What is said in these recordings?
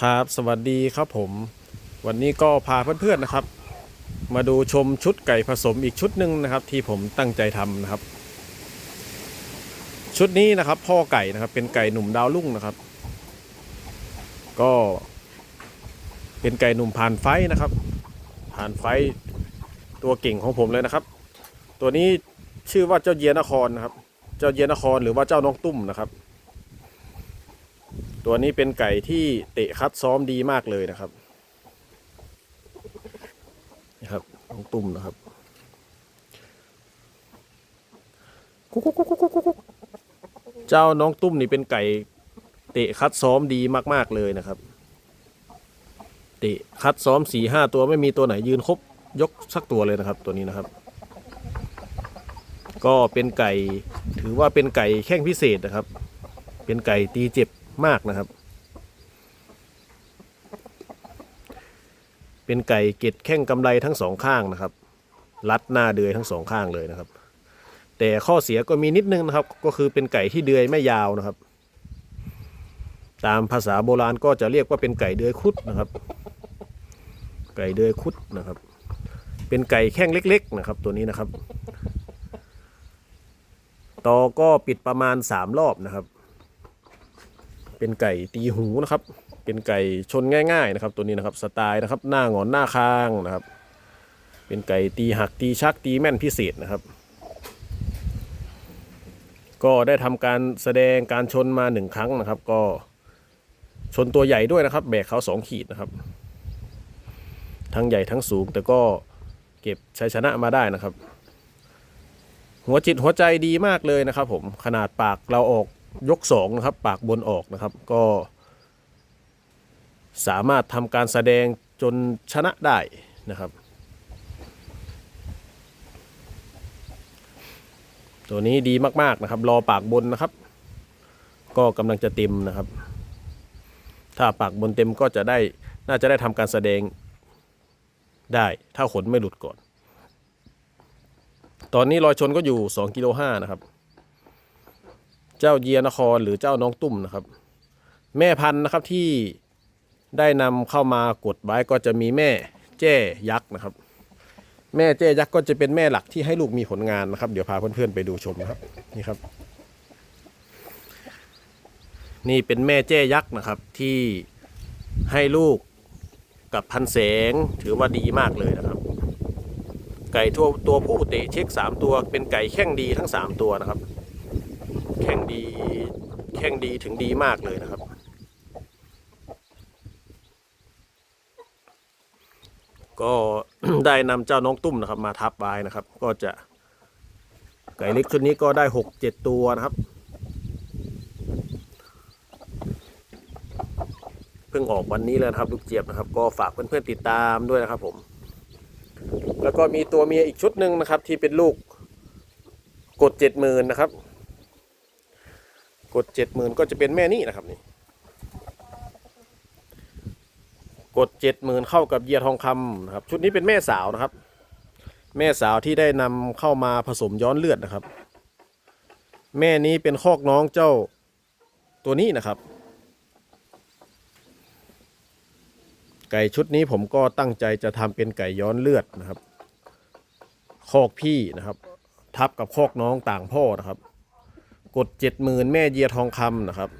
ครับสวัสดีครับผม วันนี้ก็พาเพื่อนๆนะครับ มาดูชมชุดไก่ผสมอีกชุดหนึ่งนะครับ ที่ผมตั้งใจทำนะครับ ชุดนี้นะครับ พ่อไก่นะครับ เป็นไก่หนุ่มดาวรุ่งนะครับ ก็ เป็นไก่หนุ่มผ่านไฟนะครับ ผ่านไฟตัวเก่งของผมเลยนะครับ ตัวนี้ชื่อว่าเจ้าเยียนครนะครับ เจ้าเยียนครหรือว่าเจ้าน้องตุ้มนะครับ ตัวนี้เป็นไก่ที่เตะคัดซ้อมดีมากเลยนะครับนะครับน้องตุ้มนะครับกุ๊กกุ๊กกุ๊กกุ๊กกุ๊กเจ้าน้องตุ้มนี่เป็นไก่เตะคัดซ้อมดีมาก ๆ เลยนะครับ เตะคัดซ้อมสี่ห้าตัวไม่มีตัวไหนยืนครบยกสักตัวเลยนะครับ ตัวนี้นะครับ ก็เป็นไก่ถือว่าเป็นไก่แข้งพิเศษนะครับ เป็นไก่ตีเจ็บ มากนะครับ เป็นไก่เกล็ดแข้งกำไรทั้งสองข้างนะครับ รัดหน้าเดือยทั้งสองข้างเลยนะครับ แต่ข้อเสียก็มีนิดนึงนะครับ ก็คือเป็นไก่ที่เดือยไม่ยาวนะครับ ตามภาษาโบราณก็จะเรียกว่าเป็นไก่เดือยคุดนะครับ ไก่เดือยคุดนะครับ เป็นไก่แข้งเล็ก ๆ นะครับ ตัวนี้นะครับตอก็ปิดประมาณสามรอบนะครับ เป็นไก่ตีหูนะครับ เป็นไก่ชนง่าย ๆ นะครับ ตัวนี้นะครับสไตล์นะครับ หน้าหงอนหน้าคางนะครับ เป็นไก่ตีหักตีชักตีแม่นพิเศษนะครับ ก็ได้ทำการแสดงการชนมาหนึ่งครั้งนะครับ ก็ชนตัวใหญ่ด้วยนะครับ แบกเขาสองขีดนะครับ ทั้งใหญ่ทั้งสูงแต่ก็เก็บชัยชนะมาได้นะครับ หัวจิตหัวใจดีมากเลยนะครับ ผมขนาดปากเราออก ยกสองนะครับปากบนออกนะครับ ก็ สามารถทำการแสดงจนชนะได้นะครับ ตัวนี้ดีมากๆนะครับ รอปากบนนะครับ ก็กำลังจะเต็มนะครับ ถ้าปากบนเต็มก็จะได้น่าจะได้ทำการแสดงได้ ถ้าขนไม่หลุดก่อน ตอนนี้รอยชนก็อยู่2กิโลห้านะครับ เจ้าเยียนครหรือเจ้าน้องตุ้มนะครับ แม่พันธุ์นะครับที่ได้นำเข้ามากดไว้ก็จะมีแม่แจ้ยักษ์นะครับ แม่แจ้ยักษ์ก็จะเป็นแม่หลักที่ให้ลูกมีผลงานนะครับ เดี๋ยวพาเพื่อนๆไปดูชมนะครับนี่ครับ นี่เป็นแม่แจ้ยักษ์นะครับที่ให้ลูกกับพันแสงถือว่าดีมากเลยนะครับ ไก่ตัวตัวผู้เตะเช็คสามตัวเป็นไก่แข้งดีทั้งสามตัวนะครับ แข้งดี แข้งดีถึงดีมากเลยนะครับ ก็ได้นำเจ้าน้องตุ้มนะครับ มาทับไว้นะครับ ก็จะไก่เล็กชุดนี้ก็ได้หกเจ็ดตัวนะครับ เพิ่งออกวันนี้เลยนะครับ ลูกเจี๊ยบนะครับ ก็ฝากเพื่อนๆติดตามด้วยนะครับ ผม แล้วก็มีตัวเมียอีกชุดหนึ่งนะครับ ที่เป็นลูกกดเจ็ดหมื่นนะครับ กดเจ็ดหมื่นก็จะเป็นแม่นี่นะครับนี่กดเจ็ดหมื่นเข้ากับเยียทองคำนะครับ ชุดนี้เป็นแม่สาวนะครับ แม่สาวที่ได้นำเข้ามาผสมย้อนเลือดนะครับ แม่นี้เป็นคอกน้องเจ้าตัวนี้นะครับ ไก่ชุดนี้ผมก็ตั้งใจจะทำเป็นไก่ย้อนเลือดนะครับ คอกพี่นะครับ ทับกับคอกน้องต่างพ่อนะครับ กดเจ็ดหมื่นแม่เยียทองคำนะครับ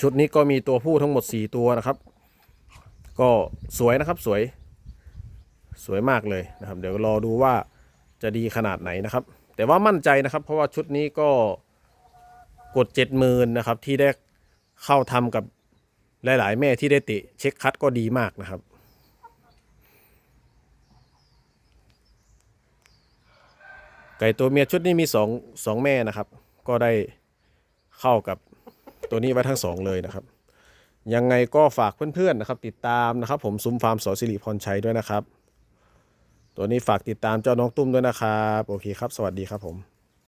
ชุดนี้ก็มีตัวผู้ทั้งหมด 4 ตัวนะครับ ก็สวยนะครับสวย สวยมากเลยนะครับ เดี๋ยวรอดูว่าจะดีขนาดไหนนะครับ แต่ว่ามั่นใจนะครับ เพราะว่าชุดนี้ก็กดเจ็ดหมื่นนะครับที่ได้เข้าทำกับหลาย ๆ แม่ที่ได้ตะเช็คคัดก็ดีมากนะครับ ไก่ตัวเมียชุดนี้มีสองสองแม่นะครับ ก็ได้เข้ากับตัวนี้ไว้ทั้งสองเลยนะครับ ยังไงก็ฝากเพื่อนๆนะครับ ติดตามนะครับ ผมซุ้มฟาร์มสอสิริพรชัยด้วยนะครับ ตัวนี้ฝากติดตามเจ้าน้องตุ้มด้วยนะครับ โอเคครับ สวัสดีครับผม